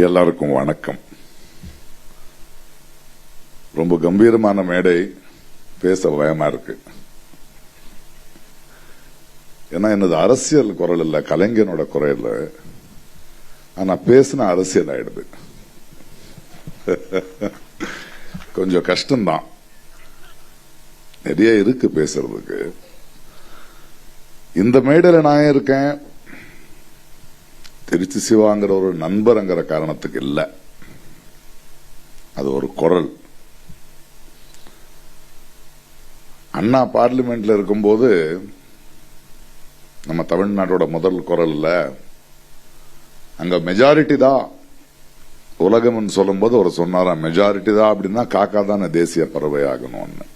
எல்லாருக்கும் வணக்கம். ரொம்ப கம்பீரமான மேடை பேச பயமா இருக்கு. ஏன்னா எனது அரசியல் குரல் இல்லை கலைஞனோட குரல். ஆனா பேசின அரசியல் ஆயிடுது. கொஞ்சம் கஷ்டம்தான். நிறைய இருக்கு பேசுறதுக்கு. இந்த மேடையில் நான் இருக்கேன்? திருச்சி சிவாங்கிற ஒரு நண்பருங்கிற காரணத்துக்கு இல்லை. அது ஒரு குரல். அண்ணா பார்லிமெண்ட்ல இருக்கும்போது நம்ம தமிழ்நாட்டோட முதல் குரல்ல அங்க மெஜாரிட்டி தான். உலகம்னு சொல்லும்போது அவர் சொன்னாராம் மெஜாரிட்டி தான் அப்படின்னா காக்கா தானே தேசிய பறவை ஆகணும்னு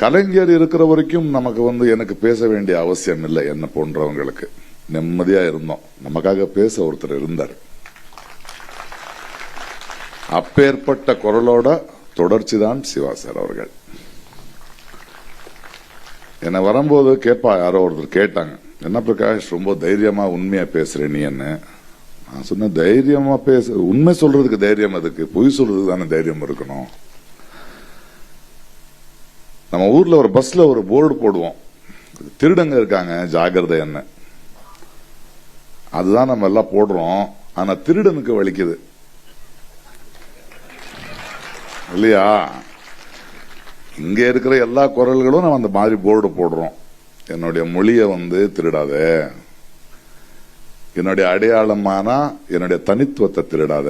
கலைஞர் இருக்கிற வரைக்கும் நமக்கு வந்து எனக்கு பேச வேண்டிய அவசியம் இல்லை என்ன போன்றவங்களுக்கு. நிம்மதியா இருந்தோம். நமக்காக பேச ஒருத்தர் இருந்தார். அப்பேற்பட்ட குரலோட தொடர்ச்சி தான் சிவா சார் அவர்கள். என்ன வரும்போது கேட்பா யாரோ ஒருத்தர் கேட்டாங்க. என்ன பிரகாஷ் ரொம்ப தைரியமா உண்மையா பேசுறேன் நீ என்ன? நான் சொன்ன தைரியமா பேச உண்மை சொல்றதுக்கு தைரியம் அதுக்கு பொய் சொல்றதுக்கு தானே தைரியம் இருக்கணும். நம்ம ஊர்ல ஒரு பஸ்ல ஒரு போர்டு போடுவோம். திருடங்க இருக்காங்க ஜாகிரதை என்ன? அதுதான் நம்ம எல்லாம் போடுறோம். ஆனா திருடனுக்கு வலிக்குது. இல்லையா? இங்க இருக்கிற எல்லா குரல்களும் நம்ம அந்த மாதிரி போர்டு போடுறோம். என்னுடைய மொழியை வந்து திருடாத. என்னுடைய அடையாளமானா என்னுடைய தனித்துவத்தை திருடாத.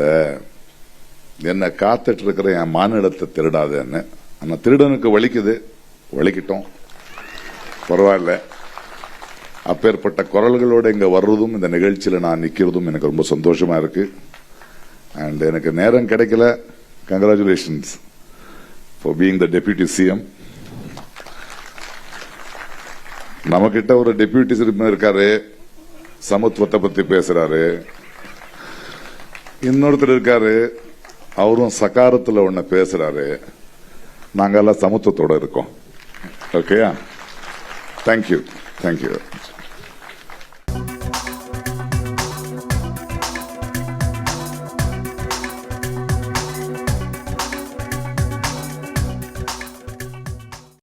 என்னை காத்துட்டு இருக்கிற என் மானிடத்தை திருடாதன்னு. ஆனால் திருடனுக்கு வலிக்குது. வலிக்கிட்டோம். பரவாயில்ல. அப்பேற்பட்ட குரல்களோடு இங்கே வர்றதும் இந்த நிகழ்ச்சியில் நான் நிற்கிறதும் எனக்கு ரொம்ப சந்தோஷமாக இருக்கு. அண்ட் எனக்கு நேரம் கிடைக்கல. Congratulations for being the deputy CM நம்மக்கிட்ட ஒரு டெபியூட்டி சிஎம் இருக்காரு. சமத்துவத்தை பற்றி பேசுகிறாரு இன்னொருத்தர் இருக்காரு. அவரும் சகாரத்தில் ஒன்று பேசுகிறாரு நாங்கள்லாம் சமத்துவத்தோடு இருக்கோம். ஓகேயா தேங்க்யூ தேங்க்யூ